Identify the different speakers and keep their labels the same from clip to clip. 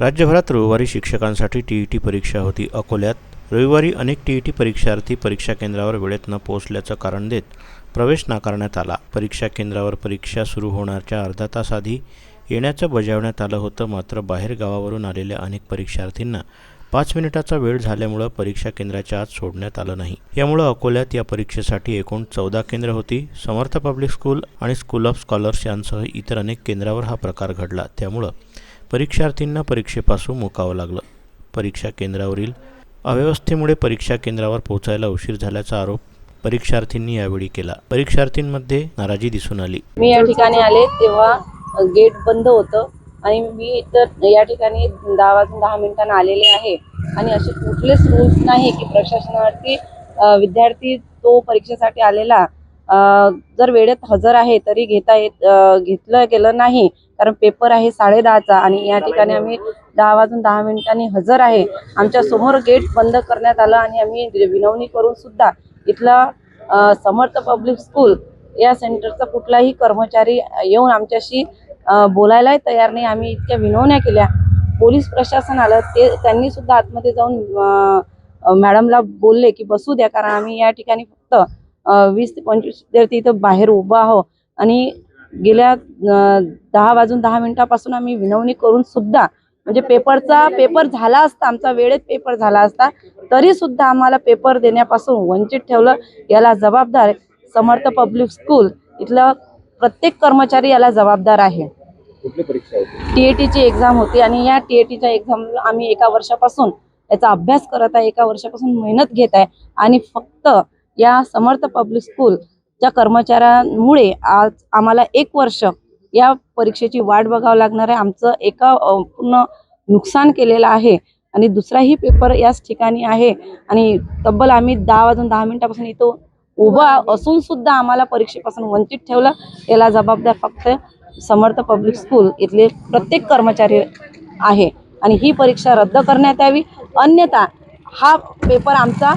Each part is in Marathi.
Speaker 1: राज्यभरात रविवारी शिक्षकांसाठी टी ई टी परीक्षा होती. अकोल्यात रविवारी अनेक टी ई टी परीक्षार्थी परीक्षा केंद्रावर वेळेत न पोहोचल्याचं कारण देत प्रवेश नाकारण्यात आला. परीक्षा केंद्रावर परीक्षा सुरू होण्याच्या अर्धा तास आधी येण्याचं बजावण्यात आलं होतं. मात्र बाहेर गावावरून आलेल्या अनेक परीक्षार्थींना पाच मिनिटाचा वेळ झाल्यामुळं परीक्षा केंद्राच्या आत सोडण्यात आलं नाही. यामुळं अकोल्यात या परीक्षेसाठी एकूण चौदा केंद्र होती. समर्थ पब्लिक स्कूल आणि स्कूल ऑफ स्कॉलर्स यांसह इतर अनेक केंद्रावर हा प्रकार घडला. त्यामुळं परीक्षार्थींना परीक्षेपासून मुकावं लागलं. परीक्षा केंद्रावरील अव्यवस्थेमुळे परीक्षा केंद्रावर पोहोचायला उशीर झाल्याचा आरोप परीक्षार्थींनी यावेळी केला. परीक्षार्थींमध्ये नाराजी दिसून आली.
Speaker 2: मी या ठिकाणी आले तेव्हा गेट बंद होतं आणि मी तर या ठिकाणी दहा वाजून दहा मिनिटांना आलेले आहे. आणि असे कुठलेच रूल्स नाही की प्रशासनावरती विद्यार्थी तो परीक्षेसाठी आलेला. जर वेळेत हजर आहे तरी घेता येत घेतलं गेलं नाही कारण पेपर आहे साडेदहाचा आणि या ठिकाणी आम्ही दहा वाजून दहा मिनिटांनी हजर आहे. आमच्यासमोर गेट बंद करण्यात आलं आणि आम्ही विनवणी करून सुद्धा इथला समर्थ पब्लिक स्कूल या सेंटरचा कुठलाही कर्मचारी येऊन आमच्याशी बोलायलाही तयार नाही. आम्ही इतक्या विनवण्या केल्या. पोलीस प्रशासन आलं. ते त्यांनी सुद्धा आतमध्ये जाऊन मॅडमला बोलले की बसू द्या कारण आम्ही या ठिकाणी फक्त वीस ते पंचवीस विद्यार्थी इथं बाहेर उभा आहो. आणि गेल्या दहा वाजून दहा मिनिटापासून आम्ही विनवणी करून सुद्धा म्हणजे पेपरचा पेपर झाला असता आमचा वेळेत पेपर झाला असता तरी सुद्धा आम्हाला पेपर देण्यापासून वंचित ठेवलं. याला जबाबदार समर्थ पब्लिक स्कूल इथलं प्रत्येक कर्मचारी याला जबाबदार आहे.
Speaker 3: कुठली परीक्षा होती?
Speaker 2: टी ए टीची एक्झाम होती आणि या टी ए टीच्या एक्झामला आम्ही एका वर्षापासून याचा अभ्यास करत आहे एका वर्षापासून मेहनत घेत आहे आणि फक्त या समर्थ पब्लिक स्कूलच्या कर्मचाऱ्यांमुळे आज आम्हाला एक वर्ष या परीक्षेची वाट बघावं लागणार आहे. आमचं एका पूर्ण नुकसान केलेलं आहे आणि दुसराही पेपर याच ठिकाणी आहे आणि तब्बल आम्ही दहा वाजून दहा मिनिटापासून इथं उभा असून सुद्धा आम्हाला परीक्षेपासून वंचित ठेवलं. याला जबाबदार फक्त समर्थ पब्लिक स्कूल इथले प्रत्येक कर्मचारी आहे आणि ही परीक्षा रद्द करण्यात यावी. अन्यथा हा पेपर आमचा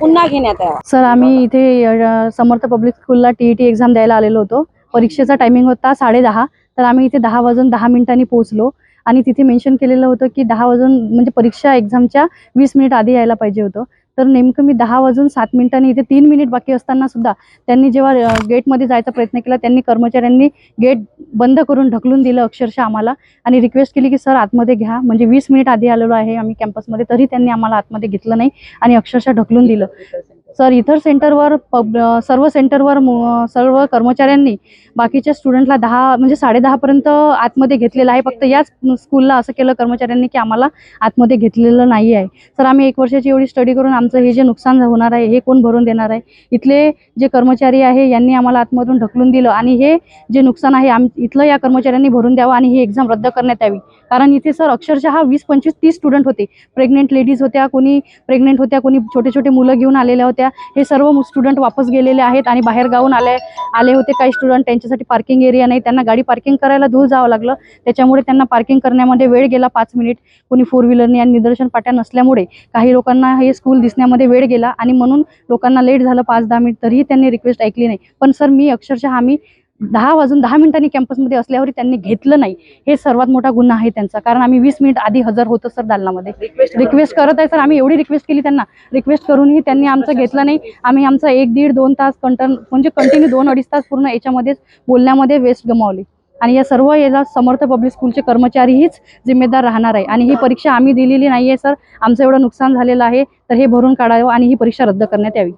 Speaker 2: पुन्हा घेण्यात यावा
Speaker 4: सर आम्ही इथे समर्थ पब्लिक स्कूलला टी ई टी एक्झाम द्यायला आलेलो होतो. परीक्षेचा टायमिंग होता साडे दहा तर आम्ही इथे दहा वाजून दहा मिनिटांनी पोहोचलो. आणि तिथे मेन्शन केलेलं होतं की दहा वाजून म्हणजे परीक्षा एक्झामच्या वीस मिनिट आधी यायला पाहिजे होतं. तर नेमकं मी दहा वाजून सात मिनिटांनी इथे तीन मिनिट बाकी असताना सुद्धा त्यांनी जेव्हा गेटमध्ये जायचा प्रयत्न केला त्यांनी कर्मचाऱ्यांनी गेट बंद करून ढकलून दिलं अक्षरशः आम्हाला आणि रिक्वेस्ट केली की सर आतमध्ये घ्या. म्हणजे वीस मिनिट आधी आलेलो आहे आम्ही कॅम्पसमध्ये तरी त्यांनी आम्हाला आतमध्ये घेतलं नाही आणि अक्षरशः ढकलून दिलं. सर इतर सेंटरवर पब सर्व सेंटरवर सर्व कर्मचाऱ्यांनी बाकीच्या स्टुडंटला दहा म्हणजे साडेदहापर्यंत आतमध्ये घेतलेलं आहे. फक्त याच स्कूलला असं केलं कर्मचाऱ्यांनी की आम्हाला आतमध्ये घेतलेलं नाही आहे. सर आम्ही एक वर्षाची एवढी स्टडी करून आमचं हे जे नुकसान होणार आहे हे कोण भरून देणार आहे? इथले जे कर्मचारी आहे यांनी आम्हाला आतमधून ढकलून दिलं आणि हे जे नुकसान आहे आम इथलं या कर्मचाऱ्यांनी भरून द्यावं आणि ही एक्झाम रद्द करण्यात यावी. कारण इथे सर अक्षरशः वीस पंचवीस तीस स्टुडंट होते. प्रेग्नेंट लेडीज होत्या कोणी प्रेग्नेंट होत्या कोणी छोटे छोटे मुलं घेऊन आलेल्या होत्या. हे सर्व स्टुडंट वापस गेलेले आहेत आणि बाहेर गावून आले आले होते काही स्टुडंट त्यांच्यासाठी पार्किंग एरिया नाही. त्यांना गाडी पार्किंग करायला दूर जावं लागलं. त्याच्यामुळे त्यांना पार्किंग करण्यामध्ये वेळ गेला पाच मिनिट कोणी फोर व्हीलरने आणि निदर्शन पाट्या नसल्यामुळे काही लोकांना हे स्कूल दिसण्यामध्ये वेळ गेला आणि म्हणून लोकांना लेट झालं पाच दहा मिनिट तरीही त्यांनी रिक्वेस्ट ऐकली नाही. पण सर मी अक्षरशः आम्ही दहा वाजून दहा मिनिटांनी कॅम्पसमध्ये असल्यावर त्यांनी घेतलं नाही. हे सर्वात मोठा गुन्हा आहे त्यांचा. कारण आम्ही वीस मिनिट आधी हजर होतो सर दालनामध्ये. रिक्वेस्ट करत आहे सर. आम्ही एवढी रिक्वेस्ट केली त्यांना. रिक्वेस्ट करूनही त्यांनी आमचं घेतलं नाही. आम्ही आमचा एक दीड दोन तास कंटन म्हणजे कंटिन्यू दोन अडीच तास पूर्ण याच्यामध्येच बोलण्यामध्ये वेस्ट गमावले. आणि या सर्व याला समर्थ पब्लिक स्कूलचे कर्मचारीहीच जिम्मेदार राहणार आहे. आणि ही परीक्षा आम्ही दिलेली नाही आहे सर. आमचं एवढं नुकसान झालेलं आहे. तर हे भरून काढावं आणि ही परीक्षा रद्द करण्यात यावी.